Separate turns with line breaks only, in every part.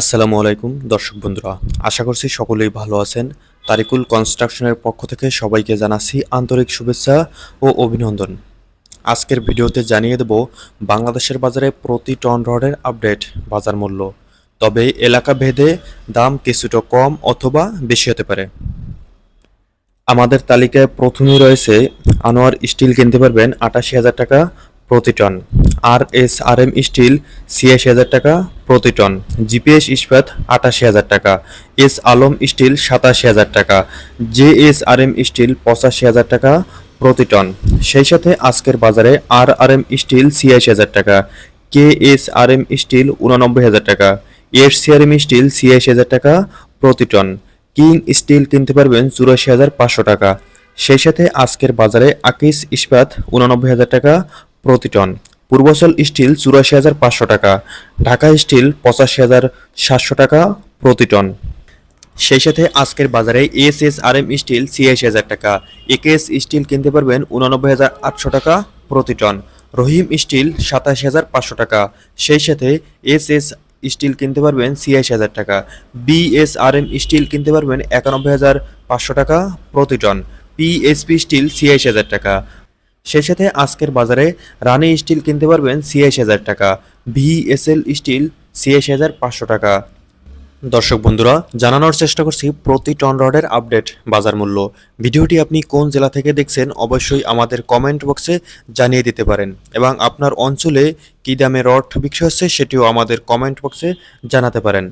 আসসালামু আলাইকুম, দর্শক বন্ধুরা। আশা করছি সকলেই ভালো আছেন। তারিকুল কনস্ট্রাকশনের পক্ষ থেকে সবাইকে জানাচ্ছি আন্তরিক শুভেচ্ছা ও অভিনন্দন। আজকের ভিডিওতে জানিয়ে দেব, বাংলাদেশের বাজারে প্রতি টন রডের আপডেট বাজার মূল্য। তবে এলাকা ভেদে দাম কিছুটা কম অথবা বেশি হতে পারে। আমাদের তালিকায় প্রথমেই রয়েছে, আনোয়ার স্টিল কিনতে পারবেন আটাশি হাজার টাকা প্রতি ton. R S R M steel ছিয়াশি হাজার টাকা প্রতি টন জিপিএস ইস্পাত, আটাশি হাজার টাকা। এস আলম স্টিল সাতাশি হাজার টাকা। J S R M steel পঁচাশি হাজার টাকা প্রতি টন সেই সাথে আজকের বাজারে আর আর এম স্টিল ছিয়াশি হাজার টাকা। K S R M steel উনানব্বই হাজার টাকা। S C R M steel ছিয়াশি হাজার টাকা প্রতি টন কিং স্টিল কিনতে পারবেন চুরাশি হাজার পাঁচশো টাকা। সেই সাথে আজকের বাজারে আকিস ইস্পাত, উনানব্বই হাজার টাকা প্রতি টন পূর্বাচল স্টিল চুরাশি হাজার পাঁচশো টাকা, ঢাকা স্টিল পঁচাশি হাজার সাতশো টাকা প্রতি টন। সেই সাথে আজকের বাজারে S S R M steel ছিয়াশি হাজার টাকা, একেএস স্টিল কিনতে পারবেন উনানব্বই হাজার আটশো টাকা প্রতি টন, রহিম স্টিল সাতাশি হাজার পাঁচশো টাকা, সেই সাথে এস এস স্টিল কিনতে পারবেন ছিয়াশি হাজার টাকা, বিএসআরএম স্টিল কিনতে পারবেন একানব্বই হাজার পাঁচশো টাকা প্রতি টন, পিএসপি স্টিল ছিয়াশি হাজার টাকা সেই সাথে আজকের বাজারে রানি স্টিল কিনতে পারবেন ছিয়াশি হাজার টাকা, ভিএসএল স্টিল ছিয়াশি হাজার পাঁচশো টাকা। দর্শক বন্ধুরা, জানানোর চেষ্টা করছি প্রতি টন রডের আপডেট বাজার মূল্য। ভিডিওটি আপনি কোন জেলা থেকে দেখছেন অবশ্যই আমাদের কমেন্ট বক্সে জানিয়ে দিতে পারেন। এবং আপনার অঞ্চলে কী দামে রড বিক্রি হচ্ছে সেটিও আমাদের কমেন্ট বক্সে জানাতে পারেন।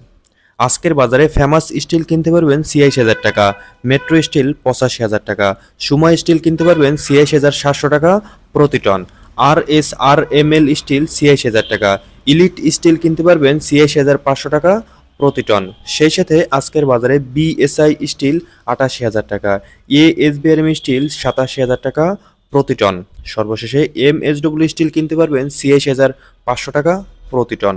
আজকের বাজারে ফেমাস স্টিল কিনতে পারবেন ছিয়াশি হাজার টাকা, মেট্রো স্টিল পঁচাশি হাজার টাকা, সুমা স্টিল কিনতে পারবেন ছিয়াশি হাজার সাতশো টাকা প্রতি ton R S R M L steel ছিয়াশি হাজার টাকা, ইলিট স্টিল কিনতে পারবেন ছিয়াশি হাজার পাঁচশো টাকা প্রতি টন। সেই সাথে আজকের বাজারে বিএসআই স্টিল আটাশি হাজার টাকা এ এস বিআরএম স্টিল সাতাশি হাজার টাকা প্রতি টন। সর্বশেষে এম এস ডব্লিউ স্টিল কিনতে পারবেন ছিয়াশি হাজার পাঁচশো টাকা প্রতি টন।